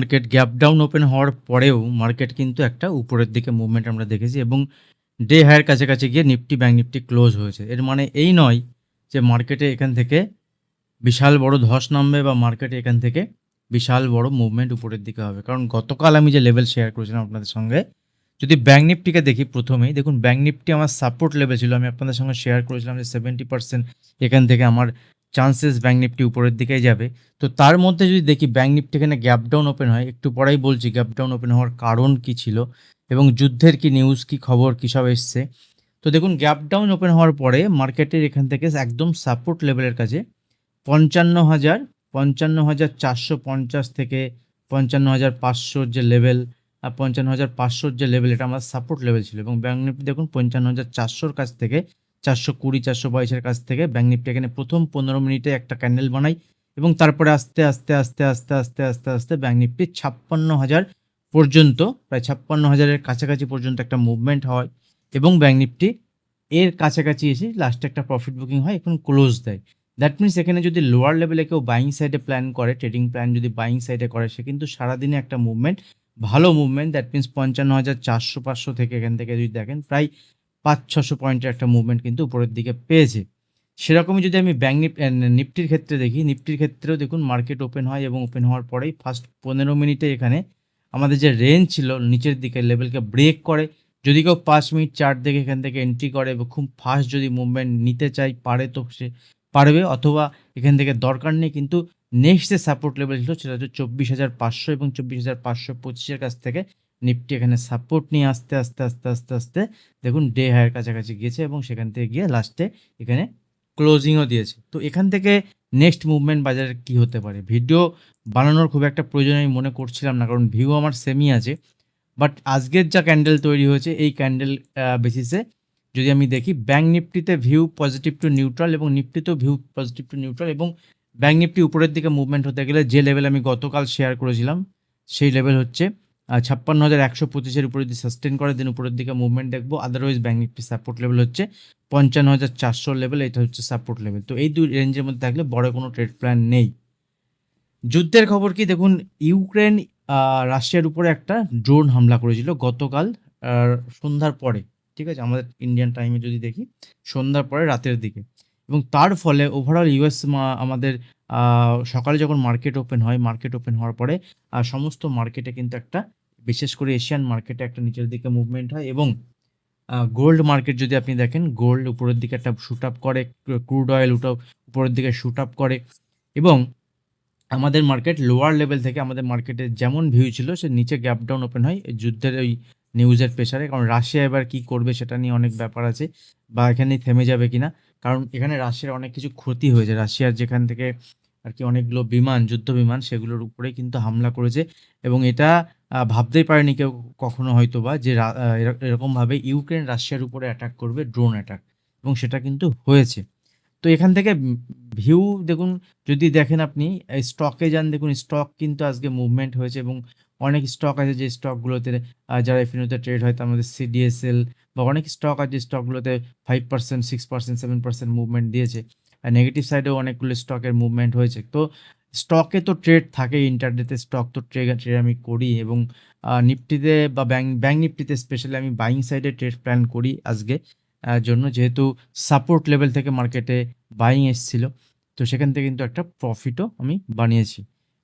Market gap down open হওয়ার পরেও market কিন্তু একটা উপরের দিকে মুভমেন্ট আমরা দেখেছি এবং ডে হায়ার কাছাকাছি গিয়ে নিফটি ব্যাঙ্ক নিফটি ক্লোজ হয়েছে। এর মানে এই নয় যে মার্কেটে এখান থেকে বিশাল বড় ধস নামবে বা মার্কেটে এখান থেকে বিশাল বড় মুভমেন্ট উপরের দিকে হবে। কারণ গতকাল আমি যে লেভেল শেয়ার করেছিলাম আপনাদের সঙ্গে, যদি ব্যাঙ্ক নিফটিকে দেখি প্রথমেই, দেখুন ব্যাঙ্ক নিফটি আমার সাপোর্ট লেভেল ছিল। আমি আপনাদের সঙ্গে শেয়ার করেছিলাম যে সেভেন্টি পার্সেন্ট এখান থেকে আমার চান্সেস ব্যাঙ্ক নিফটি উপরের দিকেই যাবে। তো তার মধ্যে যদি দেখি ব্যাঙ্ক নিফটি এখানে গ্যাপ ডাউন ওপেন হয়, একটু পরেই বলছি গ্যাপ ডাউন ওপেন হওয়ার কারণ কি ছিল এবং যুদ্ধের কি নিউজ কি খবর, কী সব এসছে। তো দেখুন গ্যাপ ডাউন ওপেন হওয়ার পরে মার্কেটের এখান থেকে একদম সাপোর্ট লেভেলের কাছে পঞ্চান্ন হাজার পঞ্চান্ন হাজার চারশো পঞ্চাশ থেকে পঞ্চান্ন হাজার পাঁচশোর যে লেভেল আর পঞ্চান্ন হাজার পাঁচশোর যে লেভেল এটা আমার সাপোর্ট লেভেল ছিল এবং ব্যাঙ্ক নিফটি দেখুন পঞ্চান্ন হাজার চারশোর কাছ থেকে চারশো কুড়ি, চারশো বাইশের কাছ থেকে ব্যাঙ্ক নিফটি এখানে প্রথম পনেরো মিনিটে একটা ক্যান্ডেল বানাই এবং তারপরে আস্তে আস্তে আস্তে আস্তে আস্তে আস্তে আস্তে ব্যাঙ্ক নিফটি ছাপ্পান্ন হাজার পর্যন্ত, প্রায় ছাপ্পান্ন হাজারের কাছাকাছি পর্যন্ত একটা মুভমেন্ট হয় এবং ব্যাঙ্ক নিফটি এর কাছাকাছি এসে লাস্টে একটা প্রফিট বুকিং হয়, এখন ক্লোজ দেয়। দ্যাট মিনস এখানে যদি লোয়ার লেভেলে কেউ বাইং সাইডে প্ল্যান করে ট্রেডিং প্ল্যান যদি বাইং সাইডে করে, সে কিন্তু সারাদিনে একটা মুভমেন্ট ভালো মুভমেন্ট দ্যাট মিনস পঞ্চান্ন হাজার চারশো পাঁচশো থেকে এখান থেকে যদি দেখেন, প্রায় পাঁচ ছশো পয়েন্টের একটা মুভমেন্ট কিন্তু উপরের দিকে পেয়েছে। সেরকমই যদি আমি ব্যাঙ্ক নিফটির ক্ষেত্রে দেখি নিফটির ক্ষেত্রেও দেখুন মার্কেট ওপেন হয় এবং ওপেন হওয়ার পরেই ফার্স্ট পনেরো মিনিটে এখানে আমাদের যে রেঞ্জ ছিল, নিচের দিকে লেভেলকে ব্রেক করে। যদি কেউ পাঁচ মিনিট চার দেখে এখান থেকে এন্ট্রি করে এবং খুব ফাস্ট যদি মুভমেন্ট নিতে চাই পারে তো সে পারবে অথবা এখান থেকে দরকার নেই, কিন্তু নেক্সট যে সাপোর্ট লেভেল ছিল সেটা হচ্ছে চব্বিশ হাজার পাঁচশো এবং চব্বিশ হাজার পাঁচশো পঁচিশের কাছ থেকে নিফটি এখানে সাপোর্ট নিয়ে আস্তে আস্তে আস্তে আস্তে আস্তে, দেখুন ডে হায়ার কাছাকাছি গিয়েছে এবং সেখান থেকে গিয়ে লাস্টে এখানে ক্লোজিংও দিয়েছে। তো এখান থেকে নেক্সট মুভমেন্ট বাজারে কি হতে পারে? ভিডিও বানানোর খুব একটা প্রয়োজন আমি মনে করছিলাম না, কারণ ভিউ আমার সেমই আছে। বাট আজকের যা ক্যান্ডেল তৈরি হয়েছে, এই ক্যান্ডেল বেসিসে যদি আমি দেখি ব্যাঙ্ক নিফটিতে ভিউ পজিটিভ টু নিউট্রাল এবং নিফটিতেও ভিউ পজিটিভ টু নিউট্রাল এবং ব্যাঙ্ক নিফটি উপরের দিকে মুভমেন্ট হতে গেলে যে লেভেল আমি গতকাল শেয়ার করেছিলাম, সেই লেভেল হচ্ছে ছাপ্পান্ন হাজার একশো পঁচিশের উপরে যদি সাস্টেন করে দেন উপরের দিকে মুভমেন্ট দেখব। Otherwise bank Nifty support level হচ্ছে পঞ্চান্ন হাজার চারশো লেভেল এটা হচ্ছে সাপোর্ট লেভেল তো এই দুই রেঞ্জের মধ্যে থাকলে বড় কোনো ট্রেড প্ল্যান নেই। যুদ্ধের খবর কি? দেখুন, ইউক্রেন রাশিয়ার উপরে একটা ড্রোন হামলা করেছিল গতকাল সন্ধ্যার পরে। ঠিক আছে? আমাদের ইন্ডিয়ান টাইমে যদি দেখি, সন্ধ্যার পরে রাতের দিকে। এবং তার ফলে ওভারঅল ইউএস আমাদের সকালে যখন মার্কেট ওপেন হয় মার্কেট ওপেন হওয়ার পরে সমস্ত মার্কেটে কিন্তু একটা বিশেষ করে এশিয়ান মার্কেটে একটা নিচের দিকে মুভমেন্ট হয় এবং গোল্ড মার্কেট যদি আপনি দেখেন গোল্ড উপরের দিকে একটা শুট আপ করে ক্রুড অয়েল উঠাও উপরের দিকে শুট আপ করে এবং আমাদের মার্কেট লোয়ার লেভেল থেকে আমাদের মার্কেটে যেমন ভিউ ছিল, সে নিচে গ্যাপ ডাউন ওপেন হয়। যুদ্ধের ওই নিউজের প্রেশারে কারণ রাশিয়া এবার কি করবে সেটা নিয়ে অনেক ব্যাপার আছে বা এখানেই থেমে যাবে কিনা। কারণ এখানে রাশিয়ার অনেক কিছু ক্ষতি হয়েছে। রাশিয়ার যেখান থেকে আর কি অনেকগুলো বিমান, যুদ্ধ বিমান সেগুলোর উপরে কিন্তু হামলা করেছে এবং এটা ভাবতেই পারেনি কেউ কখনো হয়তো বা যে এর- এরকমভাবে ইউক্রেন রাশিয়ার উপরে অ্যাটাক করবে ড্রোন অ্যাটাক এবং সেটা কিন্তু হয়েছে। তো এখান থেকে ভিউ দেখুন, যদি দেখেন আপনি স্টকে যান দেখুন স্টক কিন্তু আজকে মুভমেন্ট হয়েছে এবং অনেক স্টক আছে যে স্টকগুলোতে যারা এফিনোতে ট্রেড হয়, তার মধ্যে সিডিএসএল বা অনেক স্টক আছে যে স্টকগুলোতে five percent six percent seven percent movement দিয়েছে। নেগেটিভ সাইডেও অনেকগুলো স্টকের মুভমেন্ট হয়েছে। তো স্টকে তো ট্রেড থাকে ইন্টারনেটে স্টক তো ট্রেড ট্রেড আমি করি এবং নিফটিতে বা ব্যাঙ্ক ব্যাঙ্ক নিফটিতে স্পেশালি আমি বাইং সাইডে ট্রেড প্ল্যান করি আজকে জন্য যেহেতু সাপোর্ট লেভেল থেকে মার্কেটে বাইং এসছিল, তো সেখান থেকে কিন্তু একটা প্রফিটও আমি বানিয়েছি।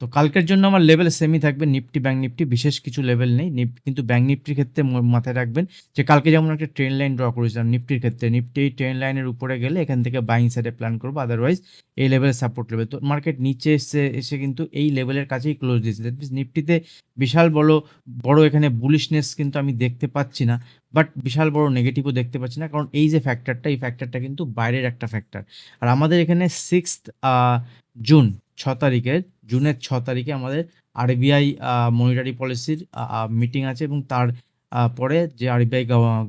তো কালকের জন্য আমার লেভেল সেমই থাকবে নিফটি ব্যাঙ্ক নিফটি বিশেষ কিছু লেভেল নেই। কিন্তু ব্যাঙ্ক নিফটির ক্ষেত্রে মাথায় রাখবেন যে কালকে যেমন একটা ট্রেন লাইন ড্র করেছিলাম নিফটির ক্ষেত্রে নিফটি এই ট্রেন লাইনের উপরে গেলে এখান থেকে বাইং সাইডে প্ল্যান করব আদারওয়াইজ এই লেভেলে সাপোর্ট লেভেল তো মার্কেট নিচে এসে এসে কিন্তু এই লেভেলের কাছেই ক্লোজ দিয়েছে। দ্যাট মিনস নিফটিতে বিশাল বড় বড় এখানে বুলিশনেস কিন্তু আমি দেখতে পাচ্ছি না বাট বিশাল বড় নেগেটিভও দেখতে পাচ্ছি না, কারণ এই যে ফ্যাক্টরটা এই ফ্যাক্টরটা কিন্তু বাইরের একটা ফ্যাক্টর আর আমাদের এখানে সিক্স জুন ছ তারিখের জুনের ছ তারিখে আমাদের আরবিআই মনিটারি পলিসির মিটিং আছে এবং তার পরে যে আরবিআই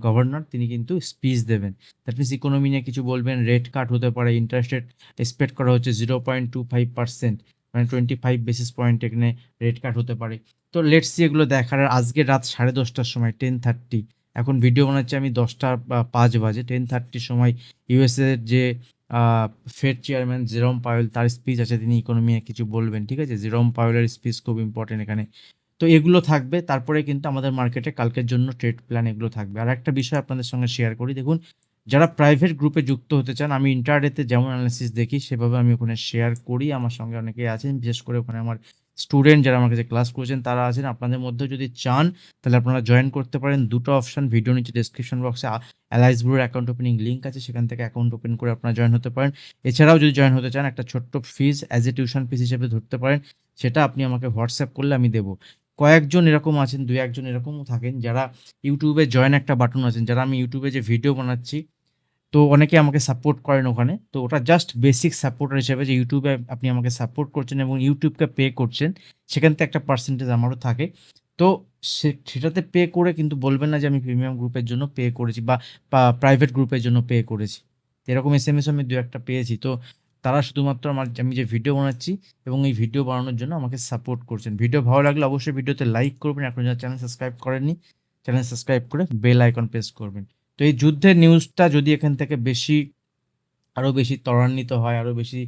গভর্নর তিনি কিন্তু স্পিচ দেবেন। দ্যাট মিনস ইকোনমি নিয়ে কিছু বলবেন রেট কাট হতে পারে ইন্টারেস্ট রেট এক্সপেক্ট করা হচ্ছে zero point two five percent মানে টোয়েন্টি ফাইভ বেসিস পয়েন্ট এখানে রেট কাট হতে পারে। তো লেটস এগুলো দেখার, আজকে রাত সাড়ে দশটার সময় টেন থার্টি এখন ভিডিও বানাচ্ছি আমি দশটা পাঁচ বাজে টেন থার্টির সময় ইউএসএ যে ফেড চেয়ারম্যান জেরম পাওয়েল, তার স্পিচ আছে, তিনি ইকোনমি কিছু বলবেন, ঠিক আছে? জেরম পায়েলের স্পিচ খুব ইম্পর্টেন্ট এখানে। তো এগুলো থাকবে, তারপরে কিন্তু আমাদের মার্কেটে কালকের জন্য ট্রেড প্ল্যান এগুলো থাকবে। আর একটা বিষয় আপনাদের সঙ্গে শেয়ার করি, দেখুন, যারা প্রাইভেট গ্রুপে যুক্ত হতে চান, আমি ইন্টারডেতে যেমন অ্যানালিসিস দেখি, সেভাবে আমি ওখানে শেয়ার করি, আমার সঙ্গে অনেকেই আছেন, বিশেষ করে ওখানে আমার স্টুডেন্ট যারা আমার কাছে ক্লাস করেছেন, তারা আছেন, আপনাদের মধ্যে যদি চান, তাহলে আপনারা জয়েন করতে পারেন। দুটো অপশন ভিডিও নিচে ডিসক্রিপশন বক্সে অ্যালাইস ব্রুর অ্যাকাউন্ট ওপেনিং লিঙ্ক আছে, সেখান থেকে অ্যাকাউন্ট ওপেন করে আপনারা জয়েন হতে পারেন। এছাড়াও যদি জয়েন হতে চান, একটা ছোট্ট fees as a tuition fees হিসেবে ধরতে পারেন। সেটা আপনি আমাকে হোয়াটসঅ্যাপ করলে আমি দেবো। কয়েকজন এরকম আছেন দু একজন এরকমও থাকেন, যারা ইউটিউবে জয়েন একটা বাটন আছেন। যারা আমি ইউটিউবে যে ভিডিও বানাচ্ছি তো অনেকে আমাকে সাপোর্ট করেন ওখানে। তো ওটা জাস্ট বেসিক সাপোর্টার হিসেবে যে ইউটিউবে আপনি আমাকে সাপোর্ট করছেন এবং ইউটিউবকে পে করছেন, সেখান থেকে একটা পার্সেন্টেজ আমারও থাকে। তো সেটাতে পে করে কিন্তু বলবেন না যে আমি প্রিমিয়াম গ্রুপের জন্য পে করেছি বা প্রাইভেট গ্রুপের জন্য পে করেছি। এরকম এস এম এস আমি দু একটা পেয়েছি। তো তারা শুধুমাত্র আমার, আমি যে ভিডিও বানাচ্ছি এবং এই ভিডিও বানানোর জন্য আমাকে সাপোর্ট করছেন। ভিডিও ভালো লাগলে অবশ্যই ভিডিওতে লাইক করবেন। এখন যারা চ্যানেল সাবস্ক্রাইব করেননি চ্যানেল সাবস্ক্রাইব করে বেল আইকন প্রেস করবেন। তো এই যুদ্ধের নিউজটা যদি এখান থেকে বেশি আরও বেশি ত্বরান্বিত হয় আরও বেশি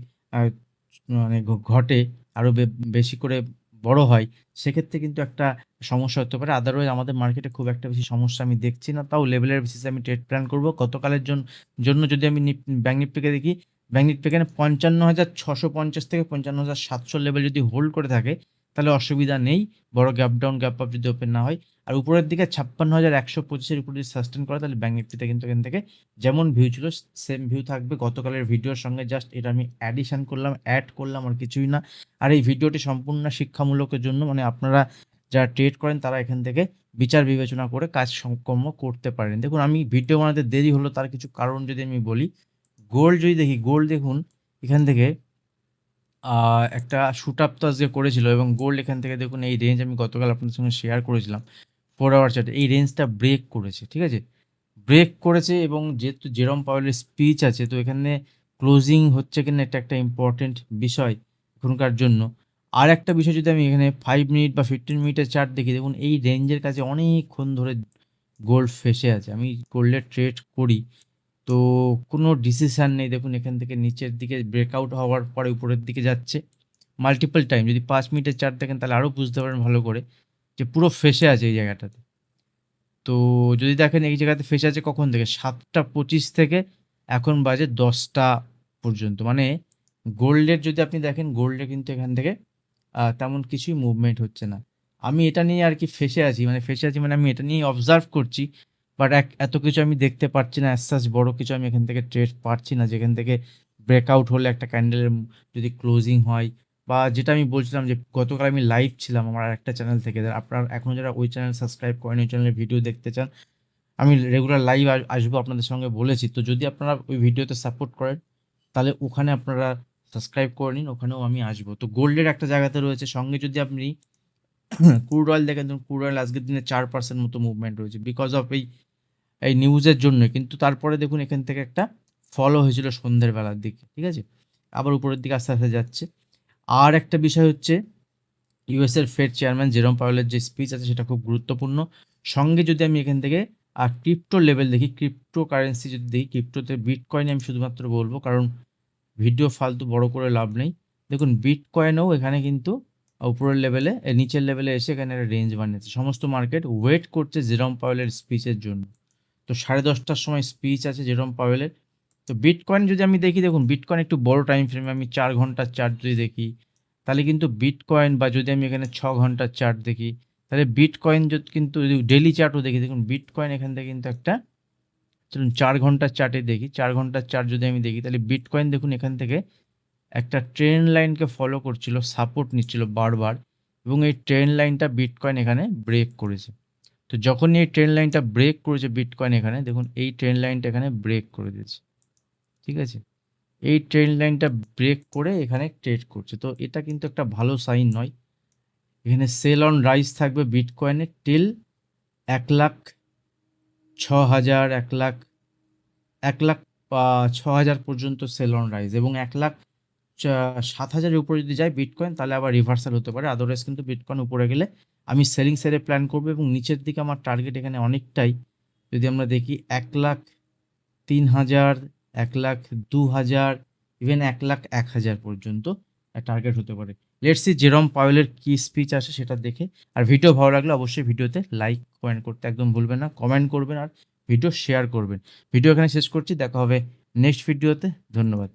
মানে ঘটে আরও বেশি করে বড় হয়, সেক্ষেত্রে কিন্তু একটা সমস্যা হতে পারে। আদারওয়াইজ আমাদের মার্কেটে খুব একটা বেশি সমস্যা আমি দেখছি না। তাও লেভেলের বেসিসে আমি ট্রেড প্ল্যান করব। গতকালের জন- জন্য যদি আমি ব্যাঙ্ক নিফটিকে দেখি ব্যাঙ্ক নিফটি এখানে পঞ্চান্ন হাজার ছশো পঞ্চাশ থেকে পঞ্চান্ন হাজার সাতশো লেভেল যদি হোল্ড করে থাকে তাহলে অসুবিধা নেই। বড় গ্যাপ ডাউন গ্যাপ আপ যদি ওপেন না হয়। আর উপরের দিকে ছাপ্পান্ন হাজার একশো পঁচিশের উপরে যদি সাস্টেন করে, তাহলে ব্যাঙ্ক নিফটিতে কিন্তু এখান থেকে যেমন ভিউ ছিল সেম ভিউ থাকবে। গতকালের ভিডিওর সঙ্গে জাস্ট এটা আমি অ্যাডিশান করলাম অ্যাড করলাম আর কিছুই না। আর এই ভিডিওটি সম্পূর্ণ শিক্ষামূলকের জন্য মানে আপনারা যারা ট্রেড করেন, তারা এখান থেকে বিচার বিবেচনা করে কাজ সম্কর্ম করতে পারেন। দেখুন, আমি ভিডিও বানাতে দেরি হলো, তার কিছু কারণ যদি আমি বলি। গোল্ড যদি দেখি গোল্ড দেখুন, এখান থেকে একটা শুট আপ তো আজকে করেছিল এবং গোল্ড এখান থেকে দেখুন এই রেঞ্জ আমি গতকাল আপনাদের সঙ্গে শেয়ার করেছিলাম ফোর আওয়ার চার্টে এই রেঞ্জটা ব্রেক করেছে, ঠিক আছে? ব্রেক করেছে এবং যেহেতু জেরম পাওয়েলের স্পিচ আছে, তো এখানে ক্লোজিং হচ্ছে কিনা এটা একটা ইম্পর্টেন্ট বিষয় এখনকার জন্য। আর একটা বিষয় যদি আমি এখানে ফাইভ মিনিট বা ফিফটিন মিনিটের চার্ট দেখি, দেখুন এই রেঞ্জের কাছে অনেকক্ষণ ধরে গোল্ড ফেসে আছে। আমি গোল্ডের ট্রেড করি। তো কোনো ডিসিশান নেই। দেখুন, এখান থেকে নিচের দিকে ব্রেকআউট হওয়ার পরে উপরের দিকে যাচ্ছে। মাল্টিপল টাইম যদি পাঁচ মিনিটের চার্ট দেখেন, তাহলে আরও বুঝতে পারেন ভালো করে যে পুরো ফেসে আছে এই জায়গাটাতে। তো যদি দেখেন এই জায়গাতে ফেসে আছে কখন থেকে? সাতটা পঁচিশ থেকে এখন বাজে দশটা পর্যন্ত। মানে গোল্ডের যদি আপনি দেখেন গোল্ডে কিন্তু এখান থেকে তেমন কিছুই মুভমেন্ট হচ্ছে না। আমি এটা নিয়ে আর কি ফেসে আছি। মানে ফেসে আছি মানে আমি এটা নিয়ে অবজার্ভ করছি। বাট এক, এত কিছু আমি দেখতে পাচ্ছি না অ্যাজ বড় কিছু আমি এখান থেকে ট্রেড পাচ্ছি না, যেখান থেকে ব্রেকআউট হলে একটা ক্যান্ডেলের যদি ক্লোজিং হয়, বা যেটা আমি বলছিলাম যে গতকাল আমি লাইভ ছিলাম আমার একটা চ্যানেল থেকে। আপনার এখনও যারা ওই চ্যানেল সাবস্ক্রাইব করেন ওই চ্যানেলের ভিডিও দেখতে চান, আমি রেগুলার লাইভ আসব আপনাদের সঙ্গে বলেছি। তো যদি আপনারা ওই ভিডিওতে সাপোর্ট করেন, তাহলে ওখানে আপনারা সাবস্ক্রাইব করে নিন, ওখানেও আমি আসব। তো গোল্ডের একটা জায়গাতে রয়েছে। সঙ্গে যদি আপনি ক্রুড অয়েল দেখেন তো ক্রুড অয়েল আজকের দিনে চার পার্সেন্ট মতো মুভমেন্ট রয়েছে বিকজ অফ এই এই নিউজের জন্য কিন্তু তারপরে দেখুন এখান থেকে একটা ফলো হয়েছিল সন্ধ্যের বেলার দিকে, ঠিক আছে? আবার উপরের দিকে আস্তে আস্তে যাচ্ছে। আর একটা বিষয় হচ্ছে ইউএসের ফেড চেয়ারম্যান জেরম পাওয়েলের যে স্পিচ আছে সেটা খুব গুরুত্বপূর্ণ। সঙ্গে যদি আমি এখান থেকে আর ক্রিপ্টো লেভেল দেখি ক্রিপ্টো কারেন্সি যদি দেখি ক্রিপ্টোতে বিটকয়েন আমি শুধুমাত্র বলব, কারণ ভিডিও ফালতু বড় করে লাভ নেই। দেখুন বিটকয়েনও এখানে কিন্তু উপরের লেভেলে নিচের লেভেলে এসে এখানে একটা রেঞ্জ বানিয়েছে। সমস্ত মার্কেট ওয়েট করছে জেরম পাওয়েলের স্পিচের জন্য। তো সাড়ে দশটার সময় স্পিচ আছে জেরম পাওয়েলের তো বিটকয়েন যদি আমি দেখি, দেখুন বিটকয়েন একটু বড় টাইম ফ্রেমে আমি চার ঘণ্টার চার্ট যদি দেখি, তাহলে কিন্তু বিটকয়েন বা যদি আমি এখানে ছ ঘণ্টার চার্ট দেখি, তাহলে বিটকয়েন যদি কিন্তু যদি ডেলি চার্টও দেখি। দেখুন বিটকয়েন এখান থেকে কিন্তু একটা, চলুন, চার ঘণ্টার চার্টে দেখি। চার ঘণ্টার চার্ট যদি আমি দেখি, তাহলে বিটকয়েন দেখুন এখান থেকে একটা ট্রেন লাইনকে ফলো করছিল সাপোর্ট নিচ্ছিল বারবার এবং এই ট্রেন লাইনটা বিটকয়েন এখানে ব্রেক করেছে। তো যখনই এই ট্রেন লাইনটা ব্রেক করেছে বিটকয়েন এখানে, দেখুন এই ট্রেন লাইনটা এখানে ব্রেক করে দিয়েছে। ঠিক আছে? এই ট্রেন লাইনটা ব্রেক করে এখানে ট্রেড করছে। তো এটা কিন্তু একটা ভালো সাইন নয়। এখানে সেল অন রাইস থাকবে বিটকয়েনে টিল এক লাখ ছ হাজার, এক লাখ এক লাখ ছ হাজার পর্যন্ত সেল অন রাইস এবং এক লাখ সাত হাজারের উপরে যদি যায় বিটকয়েন তাহলে আবার রিভার্সাল হতে পারে। আদারওয়াইজ কিন্তু বিটকয়েন উপরে গেলে আমি সেলিং সাইডে প্ল্যান করব এবং নিচের দিকে আমার টার্গেট এখানে অনেকটাই, যদি আমরা দেখি এক লাখ তিন হাজার, এক লাখ দু হাজার ইভেন এক লাখ এক হাজার পর্যন্ত টার্গেট হতে পারে। লেটসি জেরম পাওয়েলের কি স্পিচ আসে সেটা দেখে। আর ভিডিও ভালো লাগলে অবশ্যই ভিডিওতে লাইক কমেন্ট করতে একদম ভুলবেন না। কমেন্ট করবেন আর ভিডিও শেয়ার করবেন। ভিডিও এখানে শেষ করছি। দেখা হবে নেক্সট ভিডিওতে ধন্যবাদ।